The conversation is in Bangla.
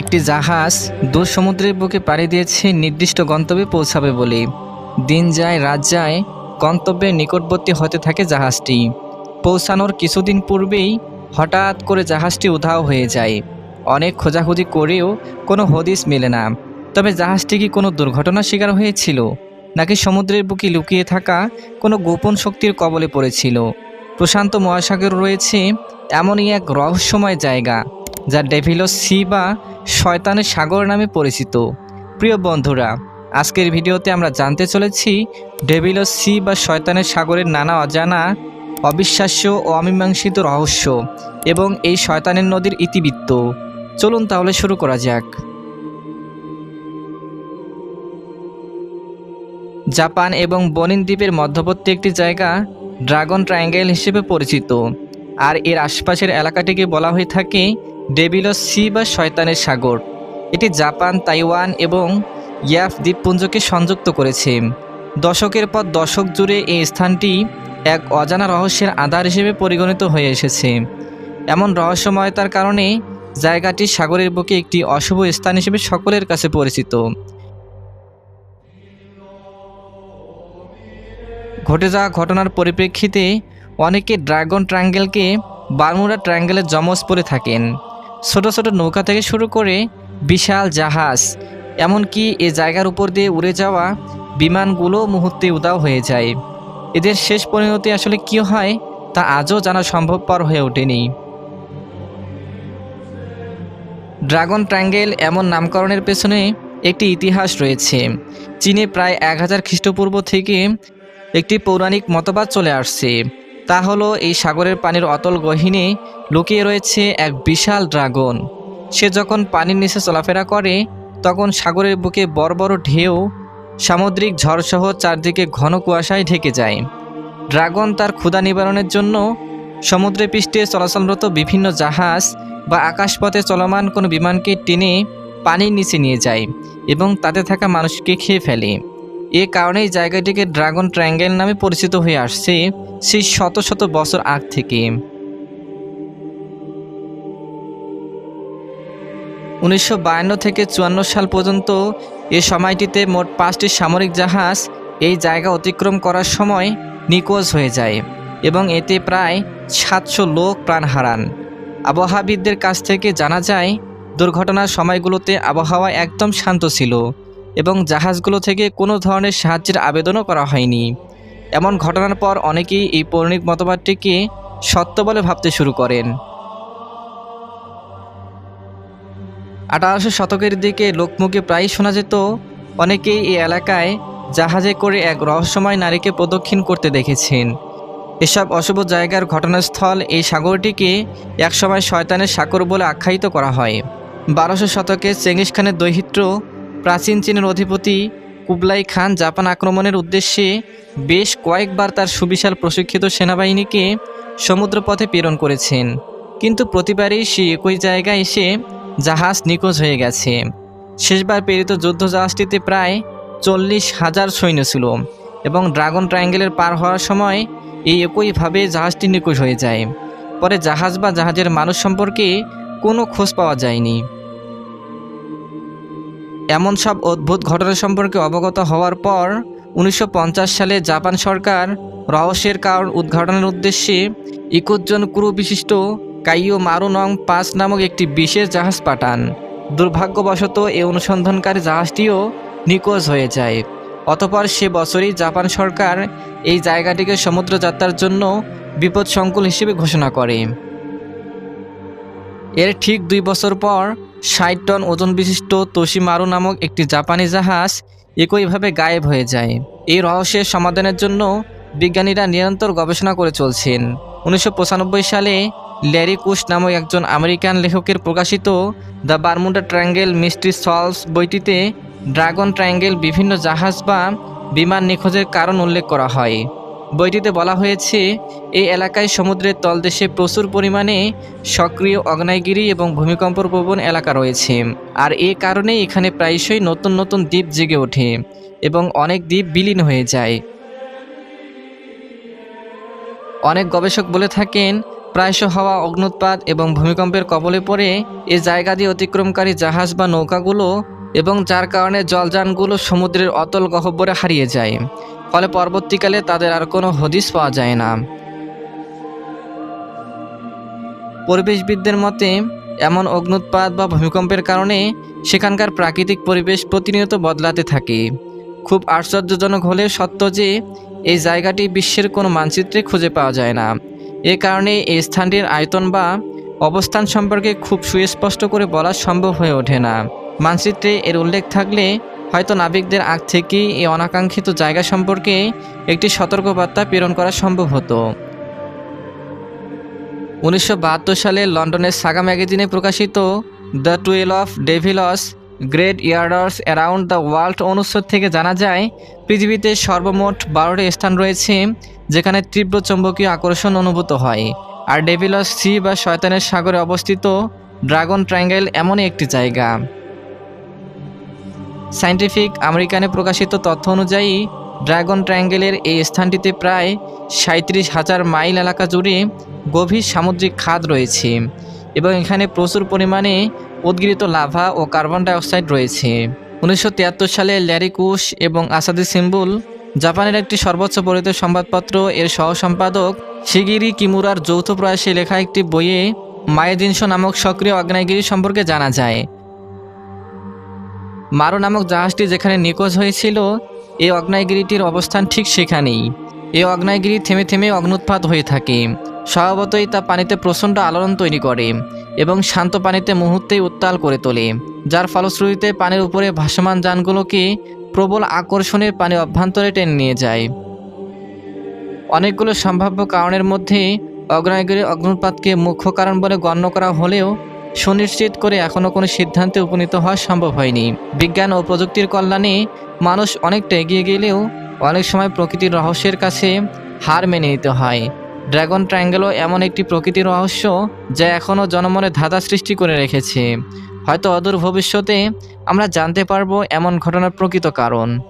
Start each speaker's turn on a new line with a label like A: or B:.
A: একটি জাহাজ দূর সমুদ্রের বুকে পাড়ি দিয়েছে নির্দিষ্ট গন্তব্যে পৌঁছাবে বলে। দিন যায়, রাত যায়, গন্তব্যের নিকটবর্তী হতে থাকে জাহাজটি। পৌঁছানোর কিছুদিন পূর্বেই হঠাৎ করে জাহাজটি উধাও হয়ে যায়। অনেক খোঁজাখুঁজি করেও কোনো হদিস মেলে না। তবে জাহাজটি কি কোনো দুর্ঘটনার শিকার হয়েছিল? নাকি সমুদ্রের বুকে লুকিয়ে থাকা কোনো গোপন শক্তির কবলে পড়েছিল? প্রশান্ত মহাসাগর রয়েছে এমনই এক রহস্যময় জায়গা, যা ডেভিলো সি বা শয়তানের সাগর নামে পরিচিত। প্রিয় বন্ধুরা, আজকের ভিডিওতে আমরা জানতে চলেছি ডেভিলো সি বা শয়তানের সাগরের নানা অজানা, অবিশ্বাস্য ও অমীমাংসিত রহস্য এবং এই শয়তানের নদীর ইতিবৃত্ত। চলুন তাহলে শুরু করা যাক। জাপান এবং বনিন দ্বীপের মধ্যবর্তী একটি জায়গা ড্রাগন ট্রায়াঙ্গেল হিসেবে পরিচিত। আর এর আশপাশের এলাকাটিকে বলা হয়ে থাকে ডেবিলো সি বা শয়তানের সাগর। এটি জাপান, তাইওয়ান এবং ইয়াফ দ্বীপপুঞ্জকে সংযুক্ত করেছে। দশকের পর দশক জুড়ে এই স্থানটি এক অজানা রহস্যের আধার হিসেবে পরিগণিত হয়ে এসেছে। এমন রহস্যময়তার কারণে জায়গাটি সাগরের বুকে একটি অশুভ স্থান হিসেবে সকলের কাছে পরিচিত। ঘটে যাওয়া ঘটনার পরিপ্রেক্ষিতে অনেকে ড্রাগন ট্রাঙ্গেলকে বারমুডা ট্রায়াঙ্গেলের জমজ বলে থাকেন। ছোট ছোট নৌকা থেকে শুরু করে বিশাল জাহাজ, এমনকি এ জায়গার উপর দিয়ে উড়ে যাওয়া বিমানগুলো মুহূর্তে উদাও হয়ে যায়। এদের শেষ পরিণতি আসলে কী হয়, তা আজও জানা সম্ভবপর হয়ে ওঠেনি। ড্রাগন ট্রায়াঙ্গেল এমন নামকরণের পেছনে একটি ইতিহাস রয়েছে। চীনে প্রায় এক হাজার খ্রিস্টপূর্ব থেকে একটি পৌরাণিক মতবাদ চলে আসছে। তা হলো এই সাগরের পানির অতল গহীনে লুকিয়ে রয়েছে এক বিশাল ড্রাগন। সে যখন পানির নিচে চলাফেরা করে, তখন সাগরের বুকে বড় বড় ঢেউ, সামুদ্রিক ঝড়সহ চারদিকে ঘন কুয়াশায় ঢেকে যায়। ড্রাগন তার ক্ষুধা নিবারণের জন্য সমুদ্রে পৃষ্ঠে চলাচলরত বিভিন্ন জাহাজ বা আকাশপথে চলমান কোনো বিমানকে টেনে পানির নিচে নিয়ে যায় এবং তাতে থাকা মানুষকে খেয়ে ফেলে। এ কারণেই জায়গাটিকে ড্রাগন ট্রায়াঙ্গেল নামে পরিচিত হয়ে আসছে সেই শত শত বছর আগ থেকে। উনিশশো বায়ান্ন থেকে চুয়ান্ন সাল পর্যন্ত এ সময়টিতে মোট পাঁচটি সামরিক জাহাজ এই জায়গা অতিক্রম করার সময় নিখোঁজ হয়ে যায় এবং এতে প্রায় সাতশো লোক প্রাণ হারান। আবহাওয়াবিদদের কাছ থেকে জানা যায়, দুর্ঘটনার সময়গুলোতে আবহাওয়া একদম শান্ত ছিল। এবং জাহাজগুলো থেকে কোনো ধরনের সাহায্যের আবেদনও করা হয়নি। এমন ঘটনার পর অনেকেই এই পৌরাণিক মতবাদটিকে সত্য বলে ভাবতে শুরু করেন। আঠারোশো শতকের দিকে লোকমুখে প্রায়ই শোনা যেত, অনেকেই এই এলাকায় জাহাজে করে এক রহস্যময় নারীকে প্রদক্ষিণ করতে দেখেছেন। এসব অশুভ জায়গার ঘটনাস্থল এই সাগরটিকে একসময় শয়তানের সাগর বলে আখ্যায়িত করা হয়। বারোশো শতকে চেঙ্গিস খানের দৈহিত্র প্রাচীন চীনের অধিপতি কুবলাই খান জাপান আক্রমণের উদ্দেশ্যে বেশ কয়েকবার তার সুবিশাল প্রশিক্ষিত সেনাবাহিনীকে সমুদ্রপথে প্রেরণ করেছেন। কিন্তু প্রতিবারই সে একই জায়গায় এসে জাহাজ নিখোঁজ হয়ে গেছে। শেষবার প্রেরিত যুদ্ধ জাহাজটিতে প্রায় চল্লিশ হাজার সৈন্য ছিল এবং ড্রাগন ট্রায়াঙ্গেলের পার হওয়ার সময় এই একইভাবে জাহাজটি নিখোঁজ হয়ে যায়। পরে জাহাজ বা জাহাজের মানুষ সম্পর্কে কোনো খোঁজ পাওয়া যায়নি। এমন সব অদ্ভুত ঘটনা সম্পর্কে অবগত হওয়ার পর উনিশশো পঞ্চাশ সালে জাপান সরকার রহস্যের কারণ উদ্ঘাটনের উদ্দেশ্যে একুশ জন ক্রু বিশিষ্ট কাইও মারু নং পাঁচ নামক একটি বিশেষ জাহাজ পাঠান। দুর্ভাগ্যবশত এই অনুসন্ধানকারী জাহাজটিও নিখোঁজ হয়ে যায়। অতপর সে বছরই জাপান সরকার এই জায়গাটিকে সমুদ্র যাত্রার জন্য বিপদসংকুল হিসেবে ঘোষণা করে। এর ঠিক দুই বছর পর ষাট টন ওজন বিশিষ্ট তোশিমারু নামক একটি জাপানি জাহাজ একইভাবে গায়েব হয়ে যায়। এই রহস্যের সমাধানের জন্য বিজ্ঞানীরা নিরন্তর গবেষণা করে চলছেন। উনিশশো পঁচানব্বই সালে ল্যারি কুশ নামক একজন আমেরিকান লেখকের প্রকাশিত the Bermuda triangle mystery solved বইটিতে ড্রাগন ট্রায়াঙ্গেল বিভিন্ন জাহাজ বা বিমান নিখোঁজের কারণ উল্লেখ করা হয়। বইটিতে বলা হয়েছে, এই এলাকায় সমুদ্রের তলদেশে প্রচুর পরিমাণে সক্রিয় অগ্নায়গিরি এবং ভূমিকম্প প্রবণ এলাকা রয়েছে। আর এ কারণে এখানে প্রায়শই নতুন নতুন দ্বীপ জেগে ওঠে এবং অনেক দ্বীপ বিলীন হয়ে যায়। অনেক গবেষক বলে থাকেন, প্রায়শ হওয়া অগ্নুৎপাত এবং ভূমিকম্পের কবলে পড়ে এ জায়গা দিয়ে অতিক্রমকারী জাহাজ বা নৌকাগুলো এবং যার কারণে জলযানগুলো সমুদ্রের অতল গহ্বরে হারিয়ে যায়। ফলে পরবর্তীকালে তাদের আর কোনো হদিস পাওয়া যায় না। পরিবেশবিদদের মতে, এমন অগ্নুৎপাত বা ভূমিকম্পের কারণে সেখানকার প্রাকৃতিক পরিবেশ প্রতিনিয়ত বদলাতে থাকে। খুব আশ্চর্যজনক হলে সত্য যে, এই জায়গাটি বিশ্বের কোনো মানচিত্রে খুঁজে পাওয়া যায় না। এ কারণে এই স্থানটির আয়তন বা অবস্থান সম্পর্কে খুব সুস্পষ্ট করে বলা সম্ভব হয়ে ওঠে না। মানচিত্রে এর উল্লেখ থাকলে হয়তো নাবিকদের আগ থেকেই এই অনাকাঙ্ক্ষিত জায়গা সম্পর্কে একটি সতর্কবার্তা প্রেরণ করা সম্ভব হতো। উনিশশো বাহাত্তর সালে লন্ডনের সাগা ম্যাগাজিনে প্রকাশিত the twelve of devils graveyards around the world অনুচ্ছেদ থেকে জানা যায়, পৃথিবীতে সর্বমোট বারোটি স্থান রয়েছে যেখানে তীব্র চৌম্বকীয় আকর্ষণ অনুভূত হয়। আর ডেভিলস সি বা শয়তানের সাগরে অবস্থিত ড্রাগন ট্রায়াঙ্গেল এমনই একটি জায়গা। সায়েন্টিফিক আমেরিকানে প্রকাশিত তথ্য অনুযায়ী, ড্রাগন ট্রায়াঙ্গেলের এই স্থানটিতে প্রায় সাঁত্রিশ হাজার মাইল এলাকা জুড়ে গভীর সামুদ্রিক খাদ রয়েছে এবং এখানে প্রচুর পরিমাণে উদ্গৃহীত লাভা ও কার্বন ডাইঅক্সাইড রয়েছে। উনিশশো তিয়াত্তর সালে ল্যারি কুশ এবং আসাদি সিম্বুল, জাপানের একটি সর্বোচ্চ পরিচিত সংবাদপত্র, এর সহ সম্পাদক শিগিরি কিমুরার যৌথ প্রয়াসে লেখা একটি বইয়ে মায়েদিনশো নামক সক্রিয় আগ্নেয়গিরি সম্পর্কে জানা যায়। মারো নামক জাহাজটি যেখানে নিখোঁজ হয়েছিল, এই অগ্নায়গিরিটির অবস্থান ঠিক সেখানেই। এই অগ্নায়গিরি থেমে থেমে অগ্নুৎপাত হয়ে থাকে। স্বভাবতই তা পানিতে প্রচণ্ড আলোড়ন তৈরি করে এবং শান্ত পানিতে মুহূর্তেই উত্তাল করে তোলে, যার ফলশ্রুতিতে পানির উপরে ভাসমান যানগুলোকে প্রবল আকর্ষণের পানি অভ্যন্তরে টেনে নিয়ে যায়। অনেকগুলো সম্ভাব্য কারণের মধ্যে অগ্নায়গিরি অগ্নুৎপাতকে মুখ্য কারণ বলে গণ্য করা হলেও সুনিশ্চিত করে এখনও কোনো সিদ্ধান্তে উপনীত হওয়া সম্ভব হয়নি। বিজ্ঞান ও প্রযুক্তির কল্যাণে মানুষ অনেকটা এগিয়ে গেলেও অনেক সময় প্রকৃতির রহস্যের কাছে হার মেনে নিতে হয়। ড্রাগন ট্রায়াঙ্গেলও এমন একটি প্রকৃতির রহস্য যা এখনও জনমনে ধাঁধা সৃষ্টি করে রেখেছে। হয়তো অদূর ভবিষ্যতে আমরা জানতে পারব এমন ঘটনার প্রকৃত কারণ।